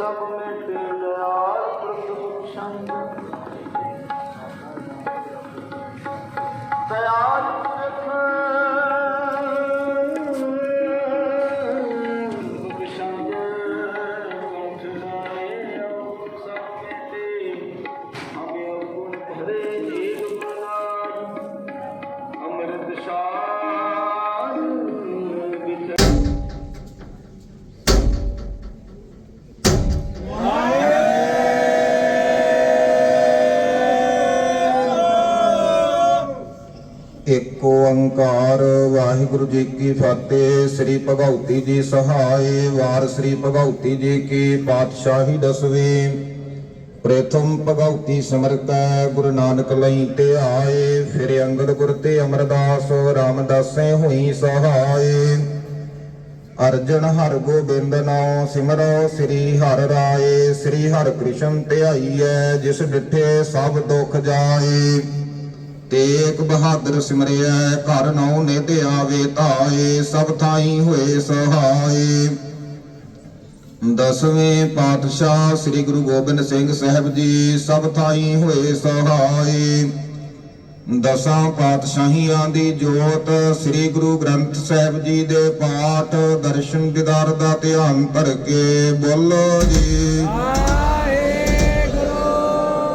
Nosotros ਏਕ ਓੰਕਾਰ ਵਾਹਿਗੁਰੂ ਜੀ ਕੀ ਫਤਿਹ। ਸ੍ਰੀ ਭਗਉਤੀ ਜੀ ਸਹਾਈ ਵਾਰ ਸ੍ਰੀ ਭਗਉਤੀ ਜੀ ਕੀ ਪਾਤਸ਼ਾਹੀ ਦਸਵੇਂ। ਪ੍ਰਥਮ ਭਗਉਤੀ ਸਿਮਰਤੈ ਗੁਰੂ ਨਾਨਕ ਲਈ ਤੇ ਆਏ ਫਿਰ ਅੰਗਦ ਗੁਰ ਤੇ ਅਮਰਦਾਸ, ਰਾਮਦਾਸੇ ਹੋਈ ਸਹਾਈ ਅਰਜਨ ਹਰ ਗੋਬਿੰਦ ਨਾਮ ਸਿਮਰੋ ਸ੍ਰੀ ਹਰਿ ਰਾਏ। ਸ੍ਰੀ ਹਰਿ ਕ੍ਰਿਸ਼ਨ ਧਿਆਈਐ, ਜਿਸ ਡਿਠੇ ਸਭ ਦੁਖ ਜਾਏ। ਤੇਗ ਬਹਾਦਰ ਸਿਮਰਿਆ ਘਰ ਨੌ ਨਿਧ ਆਵੇ ਧਾਏ, ਸਭ ਥਾਈ ਹੋਏ ਸਹਾਈ ਦਸਵੇਂ ਪਾਤਸ਼ਾਹ ਸ੍ਰੀ ਗੁਰੂ ਗੋਬਿੰਦ ਸਿੰਘ ਸਾਹਿਬ ਜੀ, ਸਭ ਥਾਈ ਹੋਏ ਸਹਾਈ ਦਸਾਂ ਪਾਤਸ਼ਾਹੀਆਂ ਦੀ ਜੋਤ ਸ੍ਰੀ ਗੁਰੂ ਗ੍ਰੰਥ ਸਾਹਿਬ ਜੀ ਦੇ ਪਾਠ, ਦਰਸ਼ਨ ਦਿਦਾਰ ਦਾ ਧਿਆਨ ਧਰ ਕੇ ਬੋਲੋ ਜੀ।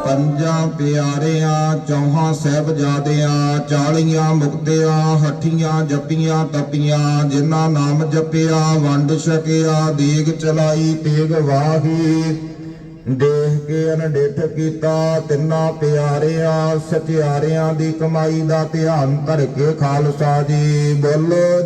ਪੰਜਾਂ ਪਿਆਰਿਆਂ, ਚੌਹਾਂ ਸਹਿਬਜ਼ਾਦਿਆਂ, ਚਾਲੀਆਂ ਮੁਕਤਿਆਂ, ਹੱਠੀਆਂ ਜਪੀਆਂ ਤਪੀਆਂ, ਜਿਨ੍ਹਾਂ ਨਾਮ ਜਪਿਆ, ਵੰਡ ਛਕਿਆ, ਦੇਗ ਚਲਾਈ, ਤੇਗ ਵਾਹੀ, ਦੇਖ ਕੇ ਅਨਡਿਠ ਕੀਤਾ, ਤਿੰਨਾਂ ਪਿਆਰਿਆਂ, ਸਚਿਆਰਿਆਂ ਦੀ ਕਮਾਈ ਦਾ ਧਿਆਨ ਧਰ ਕੇ ਖਾਲਸਾ ਜੀ, ਬੋਲੋ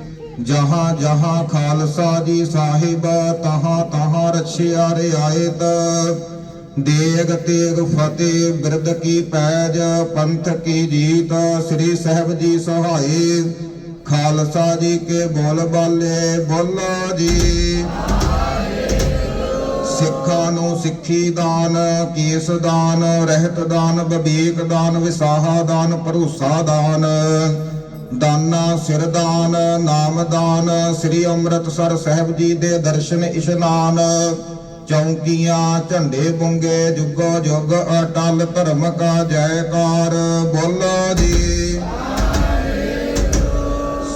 ਜਹਾਂ ਜਹਾਂ ਖਾਲਸਾ ਜੀ ਸਾਹਿਬ, ਤਹਾਂ ਤਹਾਂ ਰਛਿਆ ਰਿਆਇਤ। ਦੇਗ ਤੇਗ ਫਤਿਹ ਬਿਰਦ ਕੀ ਪੈਜ, ਪੰਥ ਕੀ ਜੀਤ, ਸ੍ਰੀ ਸਾਹਿਬ ਜੀ ਸਹਾਈ। ਖਾਲਸਾ ਜੀ ਕੇ ਬੋਲ ਬਾਲੇ, ਬੋਲੋ ਜੀ। ਸਿੱਖਾਂ ਨੂੰ ਸਿੱਖੀ ਦਾਨ, ਕੇਸ ਦਾਨ, ਰਹਿਤ ਦਾਨ, ਬਬੀਕ ਦਾਨ, ਵਿਸਾਹਾ ਦਾਨ, ਭਰੋਸਾ ਦਾਨ। ਦਾਨਾ ਸਿਰ ਦਾਨ ਨਾਮ ਦਾਨ ਸ੍ਰੀ ਅੰਮ੍ਰਿਤਸਰ ਸਾਹਿਬ ਜੀ ਦੇ ਦਰਸ਼ਨ ਇਸ਼ਨਾਨ। ਚੌਂਕੀਆਂ, ਝੰਡੇ ਬੁੰਗੇ ਜੁਗੋ ਜੁਗ, ਅਟਲ ਧਰਮ ਕਾ ਜੈਕਾਰ। ਬੋਲੋ ਜੀ।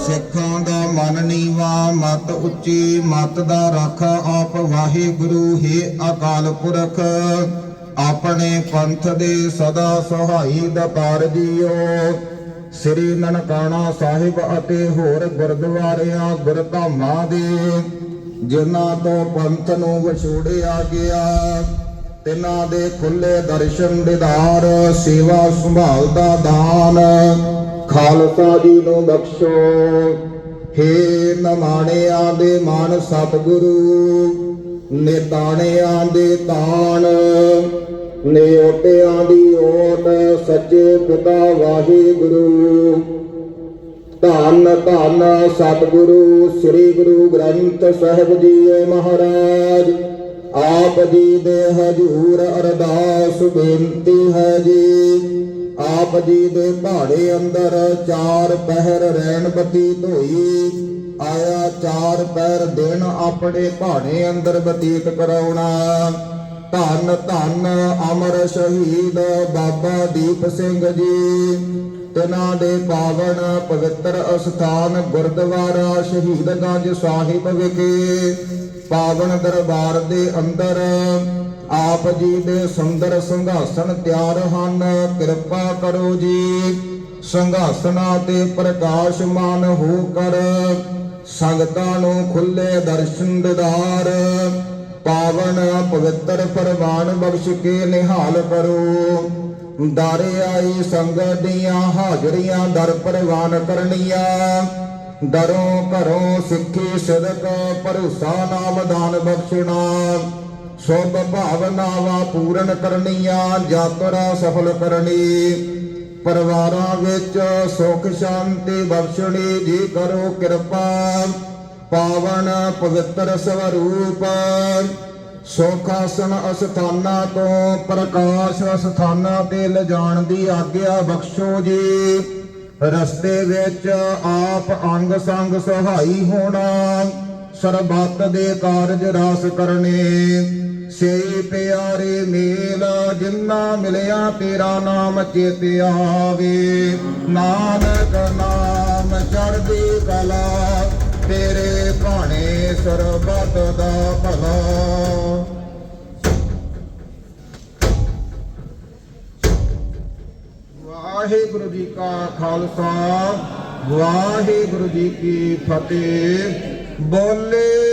ਸਿੱਖਾਂ ਦਾ ਮਨ ਨੀਵਾ, ਮਤ ਉੱਚੀ, ਮਤ ਦਾ ਰੱਖ ਆਪ ਵਾਹਿਗੁਰੂ ਹੀ ਅਕਾਲ ਪੁਰਖ। ਆਪਣੇ ਪੰਥ ਦੇ ਸਦਾ ਸਹਾਈ ਦਤਾਰ ਜੀਓ ਸ੍ਰੀ ਨਨਕਾਣਾ ਸਾਹਿਬ ਅਤੇ ਹੋਰ ਗੁਰਦੁਆਰਿਆਂ, ਗੁਰਧਾਮਾਂ ਦੇ, ਜਿਨ੍ਹਾਂ ਤੋਂ ਪੰਥ ਨੂੰ ਵਿਛੋੜਿਆ ਗਿਆ। ਤਿਨਾਂ ਦੇ ਖੁੱਲੇ ਦਰਸ਼ਨ ਦਿਦਾਰ, ਸੇਵਾ ਸੰਭਾਲ ਦਾ ਦਾਨ। ਖਾਲਸਾ ਜੀ ਨੂੰ ਬਖਸ਼ੋ। ਹੇ ਨਮਾਣਿਆਂ ਦੇ ਮਾਨ ਸਤਿਗੁਰੂ, ਨਿਤਾਣਿਆਂ ਦੇ ਤਾਣ। ਨਿਓਟਿਆਂ ਦੀ ਓਟ ਸੱਚੇ ਪਿਤਾ ਵਾਹਿਗੁਰੂ। ਧੰਨ ਧੰਨ ਸਤਿਗੁਰੂ, ਸ੍ਰੀ ਗੁਰੂ ਗ੍ਰੰਥ ਸਾਹਿਬ ਜੀ ਮਹਾਰਾਜ। ਆਪ ਜੀ ਦੇ ਹਜੂਰ ਅਰਦਾਸ ਬੇਨਤੀ ਹੈ ਜੀ। ਆਪ ਜੀ ਦੇ ਪਹਾੜੇ ਅੰਦਰ ਚਾਰ ਪਹਿਰ ਰਹਿਣ ਬਤੀਤ ਹੋਈ ਆਇਆ ਚਾਰ ਪਹਿਰ ਦਿਨ ਆਪਣੇ ਪਹਾੜੇ ਅੰਦਰ ਬਤੀਤ ਕਰਾਉਣਾ। ਧੰਨ ਧੰਨ ਅਮਰ ਸ਼ਹੀਦ ਬਾਬਾ ਦੀਪ ਸਿੰਘ ਜੀ। ਤਿਨਾਂ ਦੇ ਪਾਵਨ ਪਵਿੱਤਰ ਅਸਥਾਨ ਗੁਰਦੁਆਰਾ ਸ਼ਹੀਦਗੰਜ ਸਾਹਿਬ ਵਿਖੇ ਪਾਵਨ ਦਰਬਾਰ ਦੇ ਅੰਦਰ ਆਪ ਜੀ ਦੇ ਸੁੰਦਰ ਸਿੰਘਾਸਨ ਤਿਆਰ ਹਨ। ਕਿਰਪਾ ਕਰੋ ਜੀ, ਸਿੰਘਾਸਨਾਂ ਤੇ ਪ੍ਰਕਾਸ਼ਮਾਨ ਹੋ ਕਰ ਸੰਗਤਾਂ ਨੂੰ ਖੁੱਲੇ ਦਰਸ਼ਨ ਦਿਦਾਰ। ਪਾਵਨ ਪਵਿੱਤਰ ਪਰਵਾਨ ਬਖਸ਼ ਕੇ ਨਿਹਾਲ ਕਰੋ। ਦਾਰੇ ਆਈ ਸੰਗਤ ਦੀਆਂ ਹਾਜ਼ਰੀਆਂ ਦਰ ਪ੍ਰਵਾਨ ਕਰਨੀਆਂ। ਦਰੋਂ ਘਰੋਂ ਸਿੱਖੀ ਸਦਕ ਭਰੋਸਾ ਨਾਮ ਦਾਨ ਬਖਸ਼ਣਾ। ਸੁਭ ਭਾਵਨਾਵਾਂ ਪੂਰਨ ਕਰਨੀਆਂ, ਯਾਤਰਾ ਸਫਲ ਕਰਨੀ। ਪਰਿਵਾਰਾਂ ਵਿੱਚ ਸੁਖ ਸ਼ਾਂਤੀ ਬਖਸ਼ਣੀ, ਜੀ ਕਰੋ ਕਿਰਪਾ। ਪਾਵਨ ਪਵਿੱਤਰ ਸਵਰੂਪ। ਸੁਖਾਸਨ ਅਸਥਾਨਾਂ ਤੋਂ ਪ੍ਰਕਾਸ਼ ਅਸਥਾਨਾਂ ਤੇ ਲਿਜਾਣ ਦੀ ਆਗਿਆ ਬਖਸ਼ੋ ਜੀ। ਰਸਤੇ ਵਿੱਚ ਆਪ ਅੰਗ ਸੰਗ ਸਹਾਈ ਹੋਣਾ, ਸਰਬੱਤ ਦੇ ਕਾਰਜ ਰਾਸ ਕਰਨੇ। ਸੇ ਪਿਆਰੇ ਮੇਲ, ਜਿੰਨਾ ਮਿਲਿਆ ਤੇਰਾ ਨਾਮ ਚੇਤੇ ਆਵੇ। ਨਾਨਕ ਨਾਮ ਚੜ੍ਹਦੀ ਕਲਾ ਤੇਰੇ ਭਾਣੇ ਸਰਬੱਤ ਦਾ ਭਲਾ। ਵਾਹਿਗੁਰੂ ਜੀ ਕਾ ਖਾਲਸਾ ਵਾਹਿਗੁਰੂ ਜੀ ਕੀ ਫਤਿਹ। ਬੋਲੇ